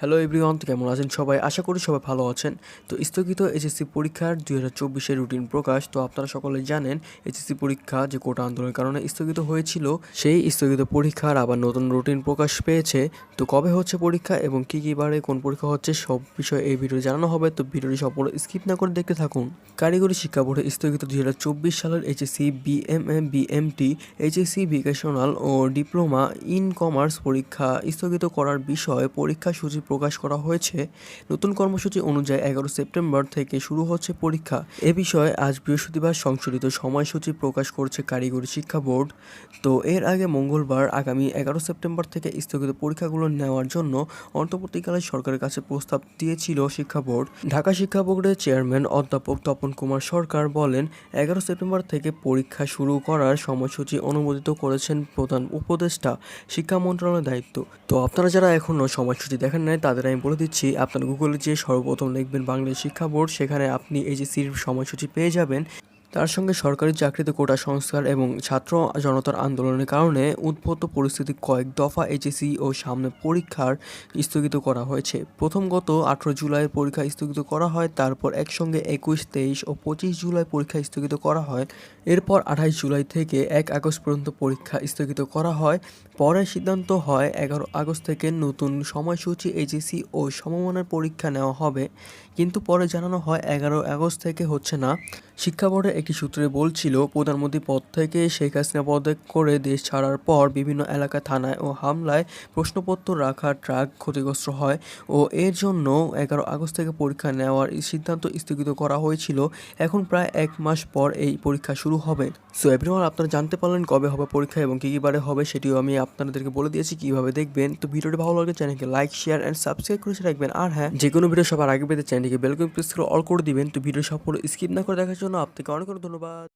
Hello everyone তো কেমন আছেন সবাই? আশা করি সবাই ভালো আছেন। তো স্থগিত এইচএসসি পরীক্ষার দুই হাজার চব্বিশের রুটিন প্রকাশ। তো আপনারা সকলে জানেন এইচএসসি পরীক্ষা যে কোটা আন্দোলনের কারণে স্থগিত হয়েছিল, সেই স্থগিত পরীক্ষার আবার নতুন রুটিন প্রকাশ পেয়েছে। তো কবে হচ্ছে পরীক্ষা এবং কী কী বারে কোন পরীক্ষা হচ্ছে সব বিষয়ে এই ভিডিও জানানো হবে। তো ভিডিওটি সম্পূর্ণ স্কিপ না করে দেখতে থাকুন। কারিগরি শিক্ষা বোর্ডে স্থগিত দুই হাজার চব্বিশ সালের HSC BMA BMT HSC vocational O diploma in commerce পরীক্ষা স্থগিত করার বিষয়ে পরীক্ষা সূচি প্রকাশ করা হয়েছে। নতুন কর্মসূচি অনুযায়ী এগারো সেপ্টেম্বর থেকে শুরু হচ্ছে পরীক্ষা। এ বিষয়ে আজ বৃহস্পতিবার সংশোধিত সময়সূচি প্রকাশ করছে কারিগরি শিক্ষা বোর্ড। তো এর আগে মঙ্গলবার আগামী এগারো সেপ্টেম্বর থেকে স্থগিত পরীক্ষাগুলো নেওয়ার জন্য অন্তর্বর্তীকালে সরকারের কাছে প্রস্তাব দিয়েছিল শিক্ষা বোর্ড। ঢাকা শিক্ষা বোর্ডের চেয়ারম্যান অধ্যাপক তপন কুমার সরকার বলেন, এগারো সেপ্টেম্বর থেকে পরীক্ষা শুরু করার সময়সূচি অনুমোদিত করেছেন প্রধান উপদেষ্টা, শিক্ষা মন্ত্রণালয়ের দায়িত্ব। তো আপনারা যারা এখনও সময়সূচি দেখেন নাই তাদের আমি বলে দিচ্ছি, আপনার গুগলে যে সর্বপ্রথম লিখবেন বাংলাদেশ শিক্ষা বোর্ড। সেখানে আপনি এই যে এইচএসসির সময়সূচি পেয়ে যাবেন। তার সঙ্গে সরকারি চাকরিতে কোটা সংস্কার এবং ছাত্র জনতার আন্দোলনের কারণে উদ্ভূত পরিস্থিতি কয়েক দফা এইচএসসি ও সামনে পরীক্ষার স্থগিত করা হয়েছে। প্রথম গত আঠেরো জুলাই পরীক্ষা স্থগিত করা হয়, তারপর একসঙ্গে একুশ, তেইশ ও পঁচিশ জুলাই পরীক্ষা স্থগিত করা হয়। এরপর আঠাইশ জুলাই থেকে এক আগস্ট পর্যন্ত পরীক্ষা স্থগিত করা হয়। পরে সিদ্ধান্ত হয়, এগারো আগস্ট থেকে নতুন সময়সূচি এইচএসসি ও সমমানের পরীক্ষা নেওয়া হবে। কিন্তু পরে জানানো হয়, এগারো আগস্ট থেকে হচ্ছে না। শিক্ষা বোর্ডের একটি সূত্রে বলছিল, প্রধানমন্ত্রী পদ থেকে শেখ হাসিনা পদত্যাগ করে দেশ ছাড়ার পর বিভিন্ন এলাকা, থানায় ও হামলায় প্রশ্নপত্র রাখা ট্রাক ক্ষতিগ্রস্ত হয় ও এর জন্য এগারো আগস্ট থেকে পরীক্ষা নেওয়ার সিদ্ধান্ত স্থগিত করা হয়েছিল। এখন প্রায় এক মাস পর এই পরীক্ষা শুরু হবে। সো এভরিওয়ান আপনারা জানতে পারলেন কবে হবে পরীক্ষা এবং কী কী বারে হবে সেটিও আমি আপনাদেরকে বলে দিয়েছি, কীভাবে দেখবেন। তো ভিডিওটি ভালো লাগলে চ্যানেলকে লাইক শেয়ার অ্যান্ড সাবস্ক্রাইব করে রাখবেন। আর হ্যাঁ যে কোনো ভিডিও সবার আগে পেতে চ্যানেলকে বেলকম প্রেস করে অল করে দিবেন। তো ভিডিও সম্পূর্ণ স্কিপ না করে দেখার জন্য আপনাকে অনেক অনেক ধন্যবাদ।